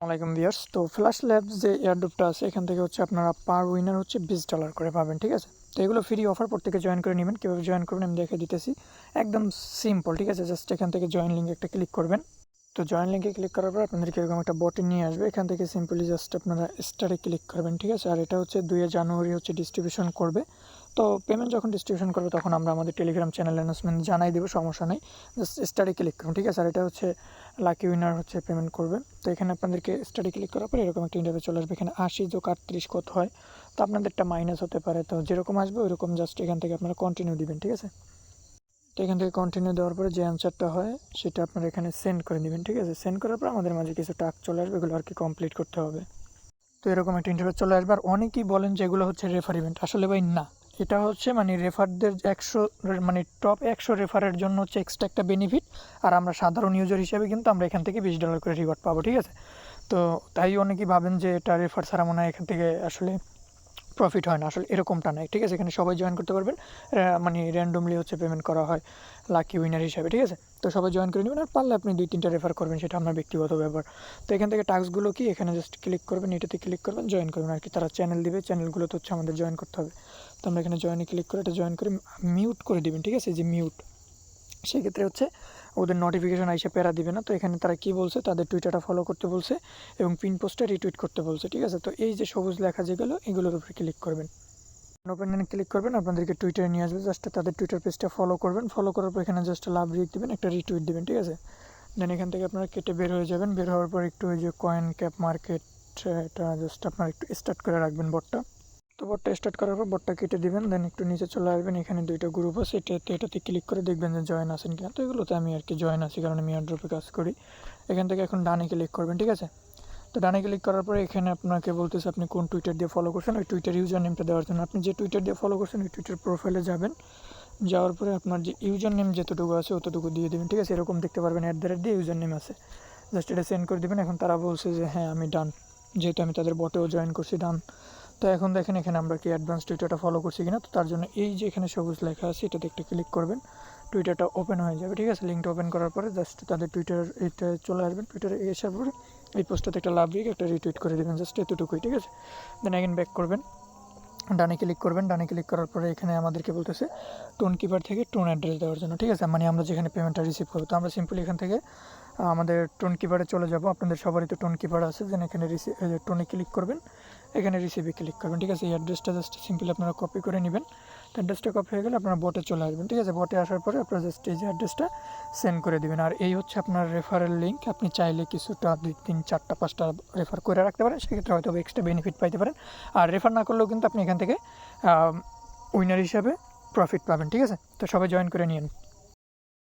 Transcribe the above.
আসসালামাইকুম ভিউয়ার্স। তো flash labs যে এয়ারড্রপটা আছে, এখান থেকে হচ্ছে আপনারা পার উইনার হচ্ছে বিশ ডলার করে পাবেন, ঠিক আছে? তো এগুলো ফ্রি অফার প্রত্যেকে জয়েন করে নেবেন। কীভাবে জয়েন করবেন আমি দেখে দিতেছি। একদম সিম্পল ঠিক আছে? জাস্ট এখান থেকে জয়েন লিঙ্ক একটা ক্লিক করবেন। তো জয়েন লিঙ্কে ক্লিক করার পর আপনাদেরকে এরকম একটা বটে নিয়ে আসবে। এখান থেকে সিম্পলি জাস্ট আপনারা স্টারে ক্লিক করবেন, ঠিক আছে? আর এটা হচ্ছে দুইয়ে জানুয়ারি হচ্ছে ডিস্ট্রিবিউশন করবে। তো পেমেন্ট যখন ডিস্ট্রিবিউশন করবে, তখন আমরা আমাদের টেলিগ্রাম চ্যানেল অ্যানাউন্সমেন্ট জানাই দেবো, সমস্যা নেই। জাস্ট স্টাডি ক্লিক করুন, ঠিক আছে? আর এটা হচ্ছে লাকি উইনার হচ্ছে পেমেন্ট করবে। তো এখানে আপনাদেরকে স্টাডি ক্লিক করার পর এরকম একটা ইন্টারভিউ চলে আসবে। এখানে আশি যোগ আটত্রিশ কত হয়? তো আপনাদেরটা মাইনাস হতে পারে। তো যেরকম আসবে, ওইরকম জাস্ট এখান থেকে আপনারা কন্টিনিউ দিবেন, ঠিক আছে? তো এখান থেকে কন্টিনিউ দেওয়ার পরে যে অ্যান্সারটা হয়, সেটা আপনারা এখানে সেন্ড করে দিবেন, ঠিক আছে? সেন্ড করার পর আমাদের মাঝে কিছু টাক চলে আসবে এগুলো আর কি কমপ্লিট করতে হবে। তো এরকম একটা ইন্টারভিউ চলে আসবে। আর অনেকেই বলেন যে এগুলো হচ্ছে রেফার ইভেন্ট আসলে ভাই, না। এটা হচ্ছে মানে রেফারদের একশো মানে টপ একশো রেফারের জন্য হচ্ছে এক্সট্রা একটা বেনিফিট আর আমরা সাধারণ ইউজার হিসেবে কিন্তু আমরা এখান থেকে বিশ ডলার করে রিওয়ার্ড পাবো, ঠিক আছে? তো তাই অনেকেই ভাবেন যে এটা রেফার ছাড়া মনে হয় এখান থেকে আসলে প্রফিট হয় না, আসলে এরকমটা নয়, ঠিক আছে? এখানে সবাই জয়েন করতে পারবেন। মানে র্যান্ডমলি হচ্ছে পেমেন্ট করা হয় লাকি উইনার হিসাবে, ঠিক আছে? তো সবাই জয়েন করে নেবেন, আর পারলে আপনি দুই তিনটা রেফার করবেন, সেটা আপনার ব্যক্তিগত ব্যাপার। তো এখান থেকে টাস্কগুলো কি? এখানে জাস্ট ক্লিক করবেন, এটাতে ক্লিক করবেন জয়েন করবেন, আর কি তারা চ্যানেল দিবে চ্যানেলগুলোতে হচ্ছে আমাদের জয়েন করতে হবে। তো আমরা এখানে জয়েনে ক্লিক করে এটা জয়েন করে মিউট করে দিবেন, ঠিক আছে? যে মিউট সেক্ষেত্রে হচ্ছে ওদের নোটিফিকেশন আইসে প্যারা দিবে না। তো এখানে তারা কি বলছে? তাদের টুইটারটা ফলো করতে বলছে এবং পিন পোস্টে রিটুইট করতে বলছে, ঠিক আছে? তো এই যে সবুজ লেখা যেগুলো এগুলোর উপরে ক্লিক করবেন। ওপেন ক্লিক করবেন, আপনাদেরকে টুইটারে নিয়ে আসবে। জাস্ট তাদের টুইটার পেজটা ফলো করবেন। ফলো করার পর এখানে জাস্ট লাভ রিক দিবেন, একটা রিটুইট দিবেন, ঠিক আছে? দেন এখান থেকে আপনারা কেটে বের হয়ে যাবেন। বের হওয়ার পর একটু ওই যে কয়েন ক্যাপ মার্কেট এটা জাস্ট আপনারা একটু স্টার্ট করে রাখবেন বটটা বটটা স্টার্ট করার পর বটটা কেটে দিবেন দেন একটু নিচে চলে আসবেন। এখানে দুইটা গ্রুপ আছে এটাতে এটাতে ক্লিক করে দেখবেন যে জয়েন আছেন কিনা। তো এগুলোতে আমি আর কি জয়েন আছি, কারণ আমি এয়ারড্রপে কাজ করি। এখান থেকে এখন ডানে ক্লিক করবেন, ঠিক আছে? তো ডানে ক্লিক করার পরে এখানে আপনাকে বলতেছে আপনি কোন টুইটার দিয়ে ফলো করছেন, ওই টুইটার ইউজার নেমটা দেওয়ার জন্য। আপনি যে টুইটার দিয়ে ফলো করছেন, ওই টুইটার প্রোফাইলে যাবেন। যাওয়ার পরে আপনার যে ইউজার নেম যতটুকু আছে অতটুকু দিয়ে দেবেন, ঠিক আছে? এরকম দেখতে পারবেন অ্যাট দ্য রেট দিয়ে ইউজার নেম আছে। জাস্ট এটা সেন্ড করে দেবেন। এখন তারা বলছে যে হ্যাঁ আমি ডান যেহেতু আমি তাদের বটেও জয়েন করছি ডান তো এখন দেখেন এখানে আমরা কি অ্যাডভান্স টুইটারটা ফলো করছি কিনা, তো তার জন্য এই যে এখানে সবুজ লেখা আছে, এটাতে একটু ক্লিক করবেন টুইটারটা ওপেন হয়ে যাবে, ঠিক আছে? লিঙ্কটা ওপেন করার পরে জাস্ট তাদের টুইটার এটা চলে আসবেন টুইটারে আসার পরে এই পোস্টটাতে একটা লাভ রিক একটা রিটুইট করে দেবেন জাস্ট এতটুকুই, ঠিক আছে? দেন এগেন ব্যাক করবেন, ডানে ক্লিক করবেন, ডানে ক্লিক করার পরে এখানে আমাদেরকে বলতেছে টোন কিপার থেকে টোন অ্যাড্রেস দেওয়ার জন্য, ঠিক আছে? মানে আমরা যেখানে পেমেন্টটা রিসিভ করব, তো আমরা সিম্পলি এখান থেকে, আমাদের টোন কিপারে চলে যাব, আপনাদের সবারই তো টোন কিপার আছে যেন এখানে রিসিভ টোনে ক্লিক করবেন এখানে রিসিভে ক্লিক করবেন, ঠিক আছে? এই অ্যাড্রেসটা জাস্ট সিম্পলি আপনারা কপি করে নেবেন। অ্যাড্রেসটা কপি হয়ে গেলে আপনারা বটে চলে আসবেন, ঠিক আছে? বটে আসার পরে আপনারা জাস্ট এই যে অ্যাড্রেসটা সেন্ড করে দিবেন। আর এই হচ্ছে আপনার রেফারেল লিঙ্ক আপনি চাইলে কিছুটা দুই, তিন, চারটা, পাঁচটা রেফার করে রাখতে পারেন। সেক্ষেত্রে হয়তো এক্সট্রা বেনিফিট পাইতে পারেন। আর রেফার না করলেও কিন্তু আপনি এখান থেকে উইনার হিসাবে প্রফিট পাবেন, ঠিক আছে? তো সবাই জয়েন করে নিন